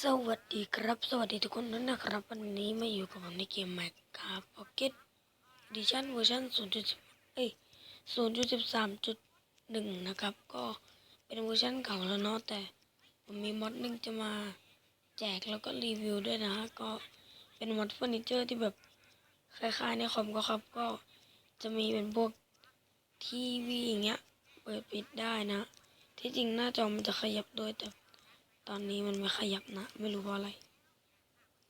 สวัสดีครับ สวัสดีทุกคนด้วยนะครับ วันนี้มาอยู่กับผมในเกมแมคครับพ็อกเก็ตดิชั่นเวอร์ชัน0.10เอ้ย0.13.1 นะครับ ก็เป็นเวอร์ชันเก่าแล้วเนาะแต่ผมมีมอดหนึงจะมาแจกแล้วก็รีวิวด้วยนะฮะก็เป็นมอดเฟอร์นิเจอร์ที่แบบคล้ายๆในคอมก็ครับก็จะมีเป็นพวกทีวีอย่างเงี้ยเปิดปิดได้นะ ที่จริงหน้าจอมันจะขยับด้วยแต่ ตอนนี้มันไม่ขยับนะ ไม่รู้เพราะอะไร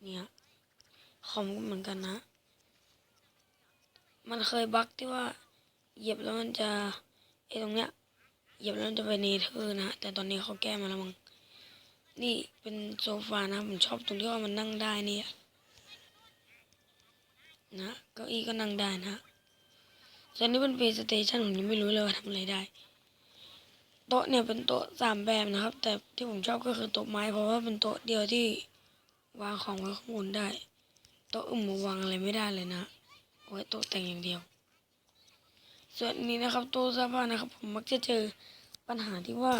เนี่ยคอมก็เหมือนกันนะ มันเคยบั๊กที่ว่า เหยียบแล้วมันจะไอ้ตรงเนี้ยเหยียบแล้วมันจะไปเนเธอร์นะ แต่ตอนนี้เขาแก้มาแล้วมั้งนี่เป็นโซฟานะ ผมชอบตรงที่ว่ามันนั่งได้เนี่ยนะเก้าอี้ก็นั่งได้นะส่วนนี้เป็นเพย์สเตชันผมยังไม่รู้เลยว่าทำอะไรได้ โต๊ะเนี่ยเป็นโต๊ะสามแบบนะครับ แต่ที่ผมชอบก็คือโต๊ะไม้เพราะว่าเป็นโต๊ะเดียวที่วางของไว้ข้างบนได้ โต๊ะอื่นมาวางอะไรไม่ได้เลยนะเอาไว้โต๊ะแต่งอย่างเดียว ส่วนนี้นะครับโต๊ะเสื้อผ้านะครับ ผมมักจะเจอปัญหาที่ว่า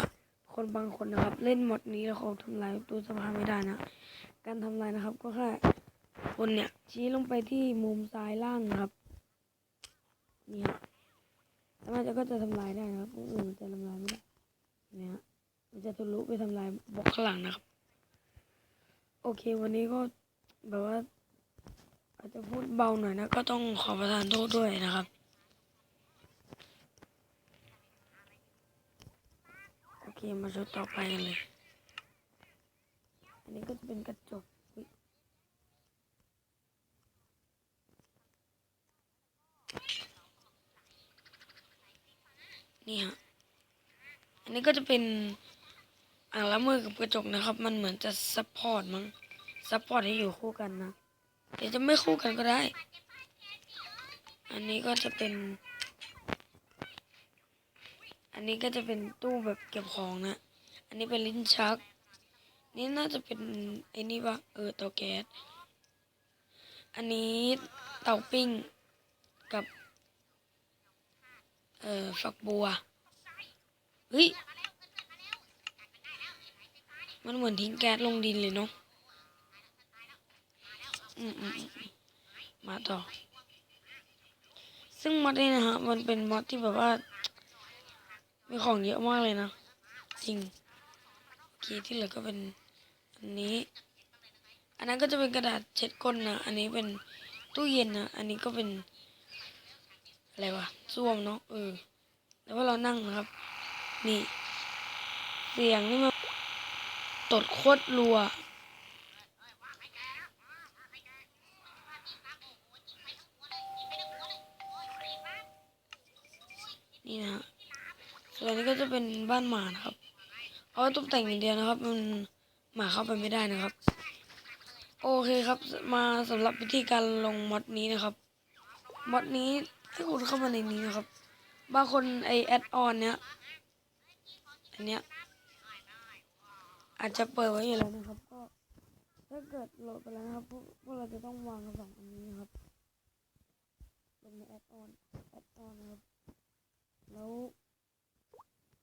คนบางคนนะครับ เล่นหมดนี้แล้วเขาทำลายตู้เสื้อผ้าไม่ได้นะ การทำลายนะครับก็แค่คนเนี่ยชี้ลงไปที่มุมซ้ายล่างนะครับนี่ฮะแล้วมันจะก็จะทำลายได้นะครับอื่นมันจะทำลายไม่ได้ เนี่ย มันจะทะลุไปทำลายบล็อกข้างหลังนะครับ โอเควันนี้ก็แบบว่า อาจจะพูดเบาหน่อยนะ ก็ต้องขอประทานโทษด้วยนะครับ โอเคมาชุดต่อไปกันเลย อันนี้ก็จะเป็นกระจกนี่ฮะ อันนี้ก็จะเป็นอ่างล้างมือกับกระจกนะครับ มันเหมือนจะซัพพอร์ตมั้งซัพพอร์ตให้อยู่คู่กันนะเดี๋ยวจะไม่คู่กันก็ได้ อันนี้ก็จะเป็น อันนี้ก็จะเป็นตู้แบบเก็บของนะ อันนี้เป็นลิ้นชัก นี่น่าจะเป็นไอ้นี่ปะเออเตาแก๊ส อันนี้เตาปิ้งกับ เอ่อฝักบัว เฮ้ย มันเหมือนทิ้งแก๊สลงดินเลยเนาะมาต่อ ซึ่งมอดนี่นะฮะ มันเป็นมอดที่แบบว่า มีของเยอะมากเลยนะ จริงโอเคที่เหลือก็เป็นอันนี้ อันนั้นก็จะเป็นกระดาษเช็ดก้นนะ อันนี้เป็นตู้เย็นนะ อันนี้ก็เป็น อะไรวะส้วมเนาะ เออ แล้วว่าเรานั่งนะครับ นี่ เสียงนี่มันตดโคตรรัว นี่นะฮะส่วนนี้ก็จะเป็นบ้านหมานะครับ เอาไว้ตกแต่งอย่างเดียวนะครับ มันหมาเข้าไปไม่ได้นะครับ โอเคครับ มาสำหรับวิธีการลงมอดนี้นะครับ มอดนี้ให้คุณเข้ามาในนี้นะครับ บางคนไอแอดออนเนี้ย อันเนี้ยอาจจะเปิดไว้อยู่แล้วนะครับ ก็ถ้าเกิดโหลดไปแล้วนะครับพวกพวกเราจะต้องวางสองอันนี้นะครับลงในแอดออนแอดออนนะครับ แล้ว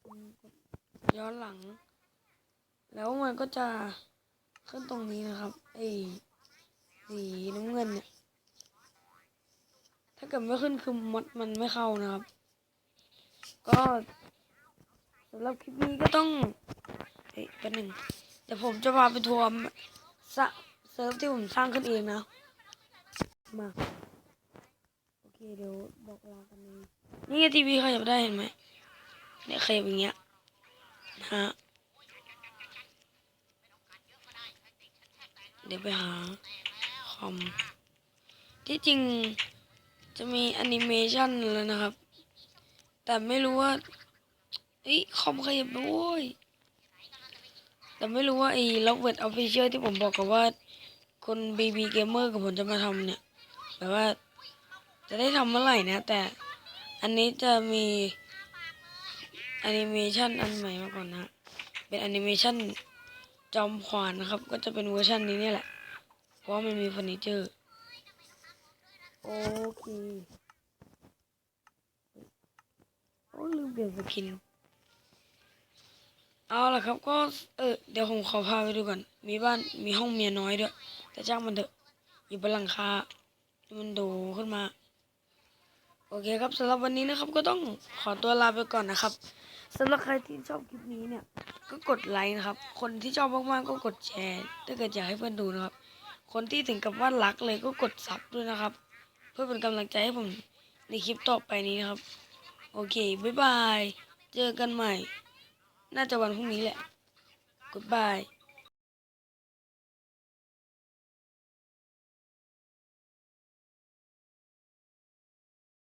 กดย้อนหลัง แล้วมันก็จะขึ้นตรงนี้นะครับไอ้สีน้ำเงินเนี่ยถ้าเกิดไม่ขึ้นคือมดมันไม่เข้านะครับ ก็ สำหรับคลิปนี้ก็ต้องเฮ้ยแป๊บหนึ่งเดี๋ยวผมจะพาไปทัวร์สะเซิร์ฟที่ผมสร้างขึ้นเองนะ มา โอเคเดี๋ยวบอกลากันเลยนี่ไงทีวีขยับได้เห็นไหมเนี่ยขยับอย่างเงี้ยนะฮะเดี๋ยวไปหาคอมที่จริงจะมีแอนิเมชันแล้วนะครับ แต่ไม่รู้ว่า อ้ยคอมขยับด้วยแต่ไม่รู้ว่าไอ้ล็อกเวิร์ดออฟฟิเชียลที่ผมบอกกับว่า คนบีบีเกมเมอร์กับผมจะมาทำเนี่ยแบบว่า จะได้ทำเมื่อไหร่นะ แต่อันนี้จะมีแอนิเมชันอันใหม่มาก่อนนะ เป็นแอนิเมชันจอมขวานนะครับ ก็จะเป็นเวอร์ชันนี้เนี่ยแหละ เพราะว่ามันมีเฟอร์นิเจอร์ โอเค โอ้ลืมเปลี่ยนสกิน เอาล่ะครับก็เออเดี๋ยวผมขอพาไปดูก่อน มีบ้านมีห้องเมียน้อยด้วย แต่จ้างมันเถอะอยู่บนหลังคา มันโดขึ้นมา โอเคครับสำหรับวันนี้นะครับ ก็ต้องขอตัวลาไปก่อนนะครับสำหรับใครที่ชอบคลิปนี้เนี่ย ก็กดไลค์นะครับ คนที่ชอบมากๆก็กดแชร์ถ้าเกิดอยากให้เพื่อนดูนะครับ คนที่ถึงกับว่ารักเลยก็กดซับด้วยนะครับ เพื่อเป็นกำลังใจให้ผมในคลิปต่อไปนี้นะครับ โอเคบ๊ายบาย เจอกันใหม่ น่าจะวันพรุ่งนี้แหละ Goodbye